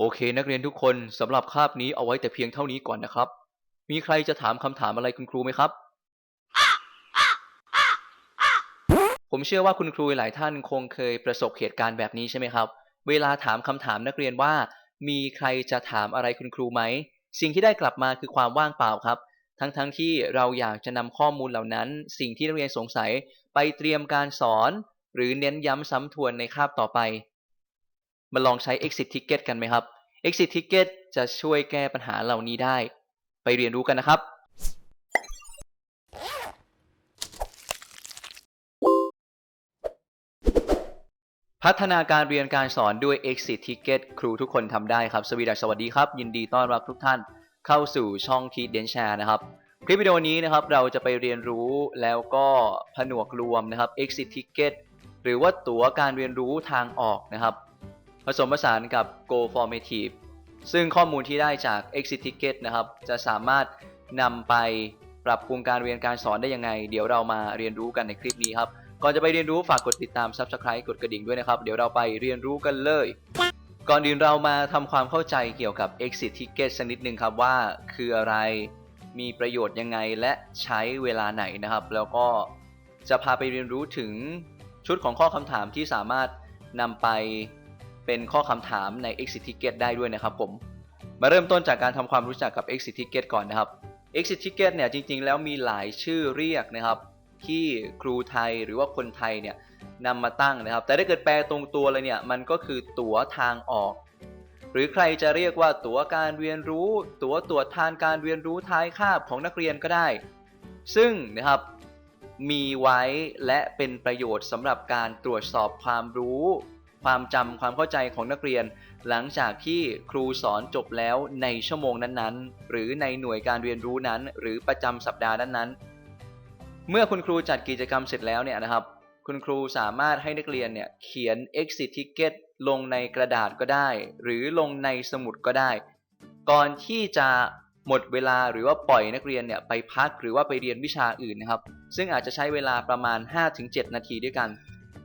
โอเค นักเรียนทุกคนสำหรับคาบนี้เอาไว้แต่เพียงเท่านี้ก่อนนะครับ มีใครจะถามคำถามอะไรคุณครูไหมครับ ผมเชื่อว่าคุณครูหลายท่านคงเคยประสบเหตุการณ์แบบนี้ใช่ไหมครับ เวลาถามคำถามนักเรียนว่า มีใครจะถามอะไรคุณครูไหม สิ่งที่ได้กลับมาคือความว่างเปล่าครับ ทั้งๆทที่เราอยากจะนำข้อมูลเหล่านั้น สิ่งที่นักเรียนสงสัยไปเตรียมการสอน หรือเน้นย้ำซ้ำทวนในคาบต่อไป มาลองใช้ exit ticket กันไหมครับ exit ticket จะช่วยแก้ปัญหาเหล่านี้ได้ ไปเรียนรู้กันนะครับพัฒนาการเรียนการสอนด้วย exit ticket ครูทุกคนทำได้ครับ สวีดัสสวัสดีครับ ยินดีต้อนรับทุกท่านเข้าสู่ช่องทีเดนแชร์นะครับ คลิปวิดีโอนี้นะครับเราจะไปเรียนรู้แล้วก็ผนวกรวมนะครับ exit ticket หรือว่าตั๋วการเรียนรู้ทางออกนะครับ ผสมผสานกับ Go Formative ซึ่งข้อมูลที่ได้จาก Exit Ticket นะครับ จะสามารถนำไปปรับปรุงการเรียนการสอนได้ยังไง เดี๋ยวเรามาเรียนรู้กันในคลิปนี้ครับ ก่อนจะไปเรียนรู้ฝากกดติดตาม Subscribe กดกระดิ่งด้วยนะครับ เดี๋ยวเราไปเรียนรู้กันเลย ก่อนอื่นเรามาทำความเข้าใจเกี่ยวกับ Exit Ticket สักนิดนึงครับว่าคืออะไร มีประโยชน์ยังไงและใช้เวลาไหนนะครับ แล้วก็จะพาไปเรียนรู้ถึงชุดของข้อคำถามที่สามารถนำไป เป็นข้อคำถามใน Exit Ticket ได้ด้วยนะครับผม มาเริ่มต้นจากการทำความรู้จักกับ Exit Ticket ก่อนนะครับ Exit Ticket เนี่ยจริงๆ แล้วมีหลายชื่อเรียกนะครับ ที่ครูไทยหรือว่าคนไทยเนี่ยนำมาตั้งนะครับ แต่ถ้าเกิดแปลตรงตัวเลยเนี่ยมันก็คือตั๋วทางออก หรือใครจะเรียกว่าตั๋วการเรียนรู้ ตั๋วตรวจทานการเรียนรู้ท้ายคาบของนักเรียนก็ได้ ซึ่งนะครับมีไว้และเป็นประโยชน์สำหรับการตรวจสอบความรู้ ความจำความเข้าใจของนักเรียน หลังจากที่ครูสอนจบแล้วในชั่วโมงนั้นๆ หรือในหน่วยการเรียนรู้นั้น หรือประจำสัปดาห์นั้นๆ เมื่อคุณครูจัดกิจกรรมเสร็จแล้วเนี่ยนะครับ คุณครูสามารถให้นักเรียนเนี่ยเขียน exit ticket ลงในกระดาษก็ได้ หรือลงในสมุดก็ได้ ก่อนที่จะหมดเวลาหรือว่าปล่อยนักเรียนเนี่ยไปพักหรือว่าไปเรียนวิชาอื่นนะครับ ซึ่งอาจจะใช้เวลาประมาณ 5-7 นาทีด้วยกัน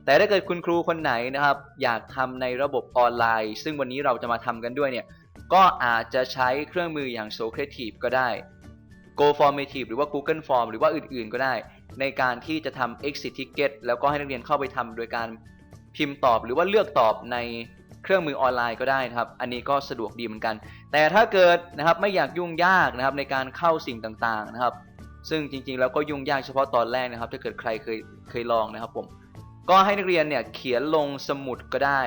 แต่ถ้าเกิดคุณครูคนไหนนะครับ อยากทำในระบบออนไลน์ ซึ่งวันนี้เราจะมาทำกันด้วยเนี่ยก็อาจจะใช้เครื่องมืออย่าง Socrative ก็ได้ Go Formative หรือว่า Google Form หรือว่าอื่น ๆ ก็ได้ ในการที่จะทำ exit ticket แล้วก็ให้นักเรียนเข้าไปทำโดยการพิมพ์ตอบหรือว่าเลือกตอบในเครื่องมือออนไลน์ก็ได้นะครับ อันนี้ก็สะดวกดีเหมือนกัน แต่ถ้าเกิดนะครับไม่อยากยุ่งยากนะครับในการเข้าสิ่งต่างๆนะครับ ซึ่งจริงๆแล้วก็ยุ่งยากเฉพาะตอนแรกนะครับ ถ้าเกิดใครเคยเคยลองนะครับผม ก็ให้นักเรียนเนี่ยเขียนลงสมุดก็ได้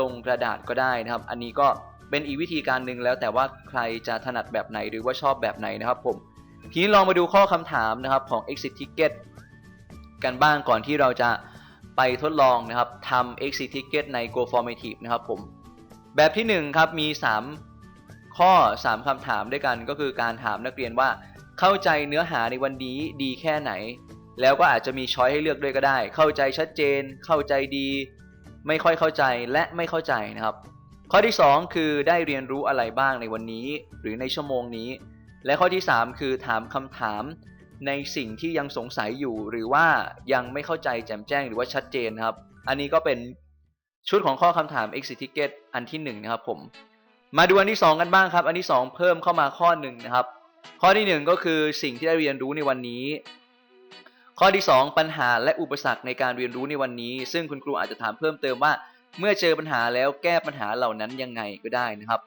ลงกระดาษก็ได้นะครับ อันนี้ก็เป็นอีกวิธีการหนึ่งแล้วแต่ว่าใครจะถนัดแบบไหนหรือว่าชอบแบบไหนนะครับผมทีนี้ลองมาดูข้อคำถามนะครับของ exit ticket กันบ้างก่อนที่เราจะไปทดลองนะครับทำ exit ticket ใน Go Formative นะครับผม แบบที่ 1 ครับมี 3 ข้อ 3คำถามด้วยกันก็คือการถามนักเรียนว่าเข้าใจเนื้อหาในวันนี้ดีแค่ไหน แล้วก็อาจจะมีช้อยให้เลือกด้วยก็ได้ เข้าใจชัดเจน เข้าใจดี ไม่ค่อยเข้าใจและไม่เข้าใจนะครับ ข้อที่ 2 คือได้เรียนรู้อะไรบ้างในวันนี้ หรือในชั่วโมงนี้ และข้อที่ 3 คือถามคำถามในสิ่งที่ยังสงสัยอยู่ หรือว่ายังไม่เข้าใจแจ่มแจ้งหรือว่าชัดเจนครับ อันนี้ก็เป็นชุดของข้อคำถาม exit ticket อันที่ 1 นะครับผม มาดูอันที่ 2 กันบ้างครับ อันที่ 2 เพิ่มเข้ามาข้อหนึ่งนะครับ ข้อที่ 1 ก็คือสิ่งที่ได้เรียนรู้ในวันนี้ ข้อที่ 2 ปัญหาและอุปสรรคในการเรียนรู้ในวันนี้ ซึ่งคุณครูอาจจะถามเพิ่มเติมว่า เมื่อเจอปัญหาแล้วแก้ปัญหาเหล่านั้นยังไงก็ได้นะครับ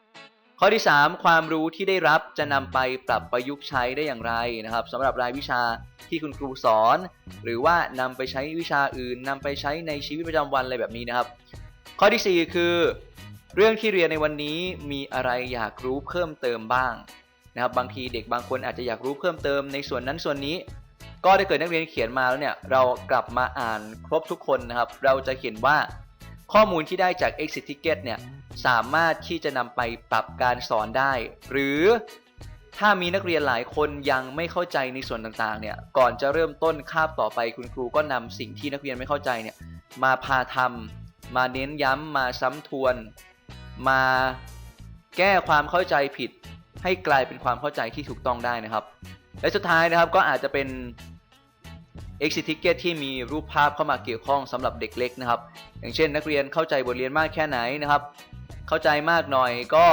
ข้อที่ 3 ความรู้ที่ได้รับจะนำไปปรับประยุกต์ใช้ได้อย่างไรนะครับสำหรับรายวิชาที่คุณครูสอน หรือว่านำไปใช้วิชาอื่นนำไปใช้ในชีวิตประจำวันอะไรแบบนี้นะครับ ข้อที่ 4 คือ เรื่องที่เรียนในวันนี้มีอะไรอยากรู้เพิ่มเติมบ้างนะครับบางทีเด็กบางคนอาจจะอยากรู้เพิ่มเติมในส่วนนั้นส่วนนี้ ก็ถ้เกิดนักเรียนเขียนมาแล้วเนี่ยเรากลับมาอ่านครบทุกคนนะครับ เราจะเห็นว่าข้อมูลที่ได้จาก exit ticket เนี่ยสามารถที่จะนำไปปรับการสอนได้ หรือถ้ามีนักเรียนหลายคนยังไม่เข้าใจในส่วนต่างๆ เนี่ย ก่อนจะเริ่มต้นคาบต่อไปคุณครูก็นำสิ่งที่นักเรียนไม่เข้าใจเนี่ยมาพาทำมาเน้นย้ำมาซ้ำทวน มาแก้ความเข้าใจผิด ให้กลายเป็นความเข้าใจที่ถูกต้องได้นะครับ และสุดท้ายนะครับก็อาจจะเป็น exit ticket ที่มีรูปภาพเข้ามาเกี่ยวข้องสำหรับเด็กเล็กนะครับ อย่างเช่น นักเรียนเข้าใจบทเรียนมากแค่ไหนนะครับ เข้าใจมากหน่อยก็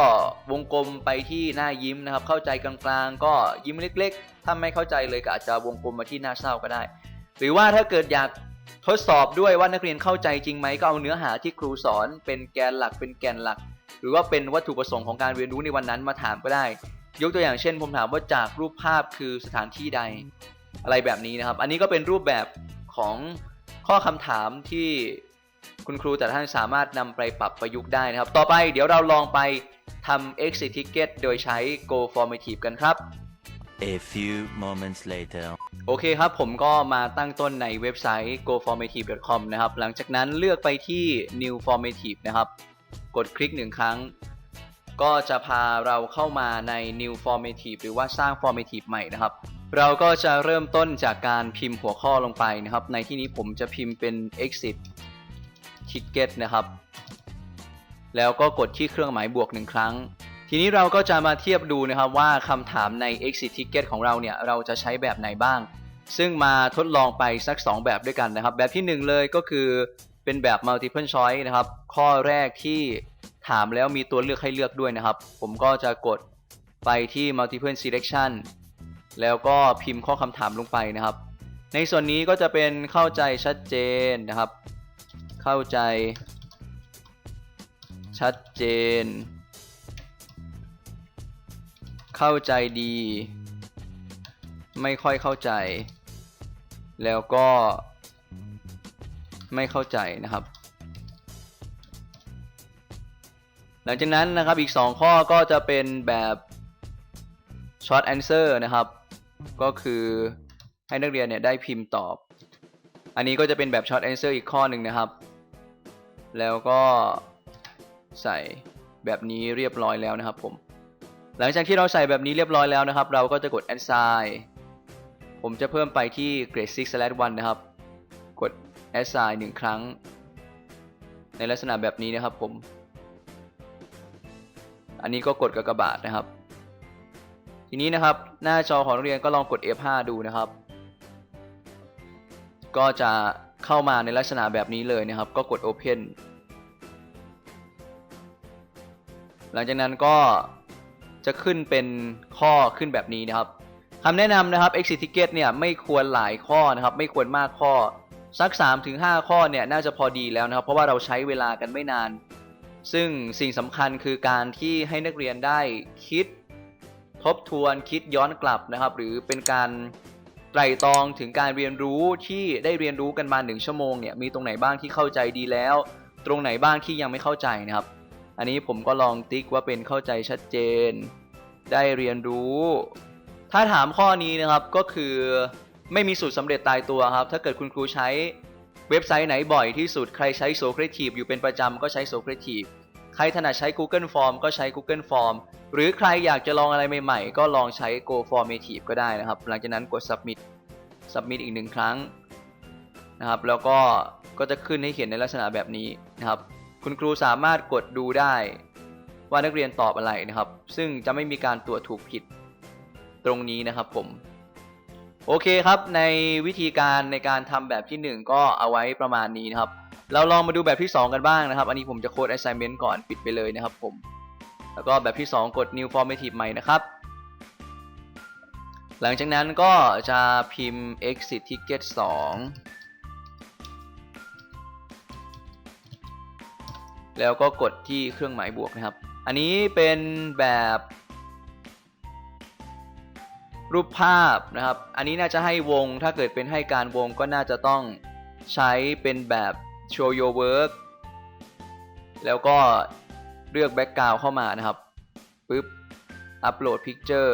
วงกลมไปที่หน้ายิ้มนะครับ เข้าใจกลางๆ ก็ยิ้มเล็ก ๆ ถ้าไม่เข้าใจเลยก็อาจจะวงกลมมาที่หน้าเศร้าก็ได้ หรือว่าถ้าเกิดอยากทดสอบด้วยว่านักเรียนเข้าใจจริงไหมก็เอาเนื้อหาที่ครูสอน เป็นแกนหลักเป็นแกนหลัก หรือว่าเป็นวัตถุประสงค์ของการเรียนรู้ในวันนั้นมาถามก็ได้ ยกตัวอย่างเช่น ผมถามว่าจากรูปภาพคือสถานที่ใด อะไรแบบนี้นะครับ อันนี้ก็เป็นรูปแบบของข้อคำถามที่คุณครูแต่ละท่านสามารถนำไปปรับประยุกต์ได้นะครับ ต่อไปเดี๋ยวเราลองไปทำ exit ticket โดยใช้ go formative กันครับ A few moments later. โอเคครับ ผมก็มาตั้งต้นในเว็บไซต์ goformative.com นะครับ หลังจากนั้นเลือกไปที่ new formative นะครับ กดคลิกหนึ่งครั้ง ก็จะพาเราเข้ามาใน new formative หรือว่าสร้าง formative ใหม่นะครับ เราก็จะเริ่มต้นจากการพิมพ์หัวข้อลงไปนะครับ ในที่นี้ผมจะพิมพ์เป็น exit ticket นะครับ แล้วก็กดที่เครื่องหมายบวกหนึ่งครั้ง ทีนี้เราก็จะมาเทียบดูนะครับว่าคำถามใน exit ticket ของเราเนี่ย เราจะใช้แบบไหนบ้าง ซึ่งมาทดลองไปสัก 2 แบบด้วยกันนะครับ แบบที่ 1 เลยก็คือเป็นแบบ multiple choice นะครับ ข้อแรกที่ถามแล้วมีตัวเลือกให้เลือกด้วยนะครับ ผมก็จะกดไปที่ multiple selection แล้วก็พิมพ์ข้อคำถามลงไปนะครับ ในส่วนนี้ก็จะเป็นเข้าใจชัดเจนนะครับ เข้าใจ ชัดเจน เข้าใจดี ไม่ค่อยเข้าใจ แล้วก็ไม่เข้าใจนะครับ หลังจากนั้นนะครับอีก 2 ข้อก็จะเป็นแบบ short answer นะครับ ก็คือให้นักเรียนเนี่ยได้พิมพ์ตอบ อันนี้ก็จะเป็นแบบ short answer อีกข้อหนึ่งนะครับ แล้วก็ใส่แบบนี้เรียบร้อยแล้วนะครับผม หลังจากที่เราใส่แบบนี้เรียบร้อยแล้วนะครับ เราก็จะกด assign ผมจะเพิ่มไปที่ grade 6 slash 1นะครับ กด assign หนึ่งครั้ง ในลักษณะแบบนี้นะครับผม อันนี้ก็กดกากบาทนะครับ ทีนี้นะครับ หน้าจอของนักเรียนก็ลองกด F5 ดูนะครับ ก็จะเข้ามาในลักษณะแบบนี้เลยนะครับ ก็กด Open หลังจากนั้นก็จะขึ้นเป็นข้อขึ้นแบบนี้นะครับคำแนะนำนะครับ exit ticket เนี่ยไม่ควรหลายข้อนะครับ ไม่ควรมากข้อสัก 3-5 ข้อเนี่ยน่าจะพอดีแล้วนะครับ เพราะว่าเราใช้เวลากันไม่นาน ซึ่งสิ่งสำคัญคือการที่ให้นักเรียนได้คิด ทบทวนคิดย้อนกลับนะครับ หรือเป็นการไตร่ตรองถึงการเรียนรู้ที่ได้เรียนรู้กันมา1ชั่วโมงเนี่ยมีตรงไหนบ้างที่เข้าใจดีแล้ว ตรงไหนบ้างที่ยังไม่เข้าใจนะครับ อันนี้ผมก็ลองติ๊กว่าเป็นเข้าใจชัดเจน ได้เรียนรู้ ถ้าถามข้อนี้นะครับก็คือไม่มีสูตรสำเร็จตายตัวครับ ถ้าเกิดคุณครูใช้เว็บไซต์ไหนบ่อยที่สุดใครใช้ Socrative อยู่เป็นประจำก็ใช้ Socrative ใครถนัดใช้ Google Form ก็ใช้ Google Form หรือใครอยากจะลองอะไรใหม่ๆ ก็ลองใช้ Go Formative ก็ได้นะครับ หลังจากนั้นกด Submit Submit อีกหนึ่งครั้งนะครับ แล้วก็ก็จะขึ้นให้เขียนในลักษณะแบบนี้นะครับ คุณครูสามารถกดดูได้ว่านักเรียนตอบอะไรนะครับ ซึ่งจะไม่มีการตรวจถูกผิดตรงนี้นะครับผม โอเคครับ ในวิธีการในการทำแบบที่ 1 ก็เอาไว้ประมาณนี้นะครับ เราลองมาดูแบบที่ 2 กันบ้างนะครับ อันนี้ผมจะโค้ด assignment ก่อนปิดไปเลยนะครับผม แล้วก็แบบที่ 2 กด new formative ใหม่นะครับหลังจากนั้นก็จะพิมพ์ exit ticket 2 แล้วก็กดที่เครื่องหมายบวกนะครับ อันนี้เป็นแบบ รูปภาพนะครับ อันนี้น่าจะให้วง ถ้าเกิดเป็นให้การวงก็น่าจะต้องใช้เป็นแบบ show your work แล้วก็ เลือก background เข้ามานะครับปึ๊บ upload picture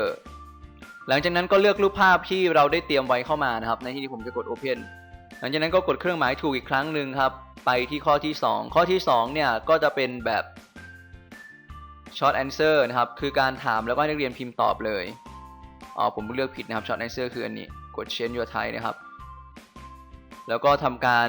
หลังจากนั้นก็เลือกรูปภาพที่เราได้เตรียมไว้เข้ามานะครับ ในที่นี้ผมจะกด open หลังจากนั้นก็กดเครื่องหมายถูกอีกครั้งหนึ่งครับ ไปที่ข้อที่ 2 ข้อที่ 2 เนี่ย ก็จะเป็นแบบ short answer นะครับ คือการถามแล้วก็ให้นักเรียนพิมพ์ตอบเลยอ๋อผมเลือกผิดนะครับ short answer คืออันนี้ กด change your type นะครับ แล้วก็ทำการ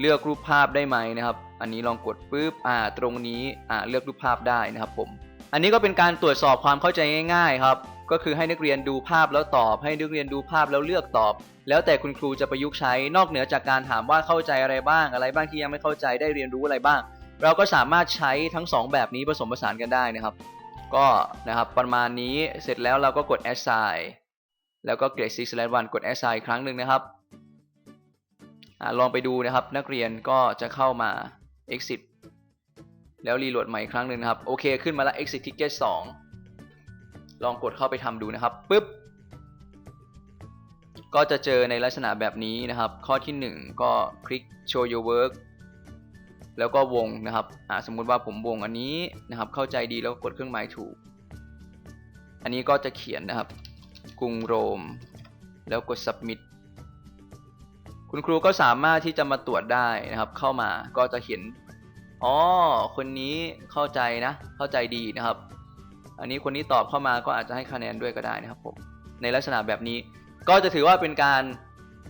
เลือกรูปภาพได้ไหมนะครับ อันนี้ลองกดปุ๊บอ่าตรงนี้อ่าเลือกรูปภาพได้นะครับผม อันนี้ก็เป็นการตรวจสอบความเข้าใจง่าย ๆ ครับ ก็คือให้นักเรียนดูภาพแล้วตอบ ให้นักเรียนดูภาพแล้วเลือกตอบ แล้วแต่คุณครูจะประยุกต์ใช้นอกเหนือจากการถามว่าเข้าใจอะไรบ้าง อะไรบ้างที่ยังไม่เข้าใจได้เรียนรู้อะไรบ้าง เราก็สามารถใช้ทั้ง 2 แบบนี้ผสมผสานกันได้นะครับ ก็นะครับประมาณนี้เสร็จแล้วเราก็กด assign แล้วก็ grade 6 slash 1กด assign อีกครั้งหนึ่งนะครับ อลองไปดูนะครับ นักเรียนก็จะเข้ามา exit แล้วรีโหลดใหม่อีกครั้งหนึ่งนะครับ โอเคขึ้นมาแล้ว exit ticket 2 ลองกดเข้าไปทำดูนะครับปึ๊บ ก็จะเจอในลักษณะแบบนี้นะครับ ข้อที่ 1 ก็คลิก show your work แล้วก็วงนะครับอ่าสมมุติว่าผมวงอันนี้นะครับ เข้าใจดีแล้วกกดเครื่องหมายถูก อันนี้ก็จะเขียนนะครับ กรุงโรม แล้วกด submit คุณครูก็สามารถที่จะมาตรวจได้นะครับ เข้ามาก็จะเห็นอ๋อคนนี้เข้าใจนะ เข้าใจดีนะครับ อันนี้คนนี้ตอบเข้ามาก็อาจจะให้คะแนนด้วยก็ได้นะครับผมในลักษณะแบบนี้ ก็จะถือว่าเป็นการ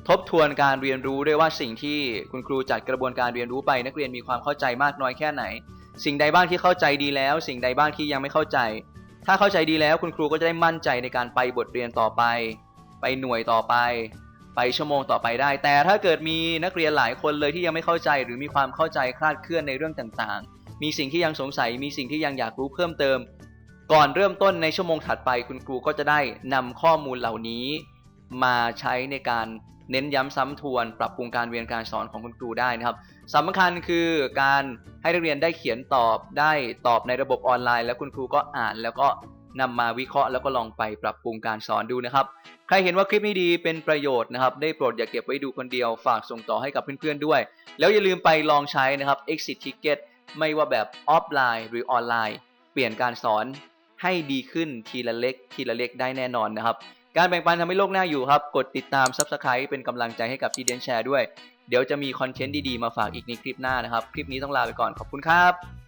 ทบทวนการเรียนรู้ด้วยว่าสิ่งที่คุณครูจัดกระบวนการเรียนรู้ไป นักเรียนมีความเข้าใจมากน้อยแค่ไหน สิ่งใดบ้างที่เข้าใจดีแล้ว สิ่งใดบ้างที่ยังไม่เข้าใจ ถ้าเข้าใจดีแล้วคุณครูก็จะได้มั่นใจในการไปบทเรียนต่อไป ไปหน่วยต่อไป ไปชั่วโมงต่อไปได้ แต่ถ้าเกิดมีนักเรียนหลายคนเลยที่ยังไม่เข้าใจ หรือมีความเข้าใจคลาดเคลื่อนในเรื่องต่างๆ มีสิ่งที่ยังสงสัย มีสิ่งที่ยังอยากรู้เพิ่มเติม ก่อนเริ่มต้นในชั่วโมงถัดไปคุณครูก็จะได้นำข้อมูลเหล่านี้ มาใช้ในการเน้นย้ำซ้ำทวน ปรับปรุงการเรียนการสอนของคุณครูได้นะครับสำคัญคือการให้นักเรียนได้เขียนตอบได้ตอบในระบบออนไลน์ แล้วคุณครูก็อ่านแล้วก็ นำมาวิเคราะห์แล้วก็ลองไปปรับปรุงการสอนดูนะครับ ใครเห็นว่าคลิปนี้ดีเป็นประโยชน์นะครับ ได้โปรดอย่าเก็บไว้ดูคนเดียว ฝากส่งต่อให้กับเพื่อนๆด้วย แล้วอย่าลืมไปลองใช้นะครับ exit ticket ไม่ว่าแบบออฟไลน์หรือออนไลน์ เปลี่ยนการสอนให้ดีขึ้นทีละเล็ก ทีละเล็กได้แน่นอนนะครับ การแบ่งปันทำให้โลกน่าอยู่ครับ กดติดตาม Subscribe เป็นกำลังใจให้กับทีเดนแชร์ด้วย เดี๋ยวจะมีคอนเทนต์ดีๆมาฝากอีกในคลิปหน้านะครับ คลิปนี้ต้องลาไปก่อน ขอบคุณครับ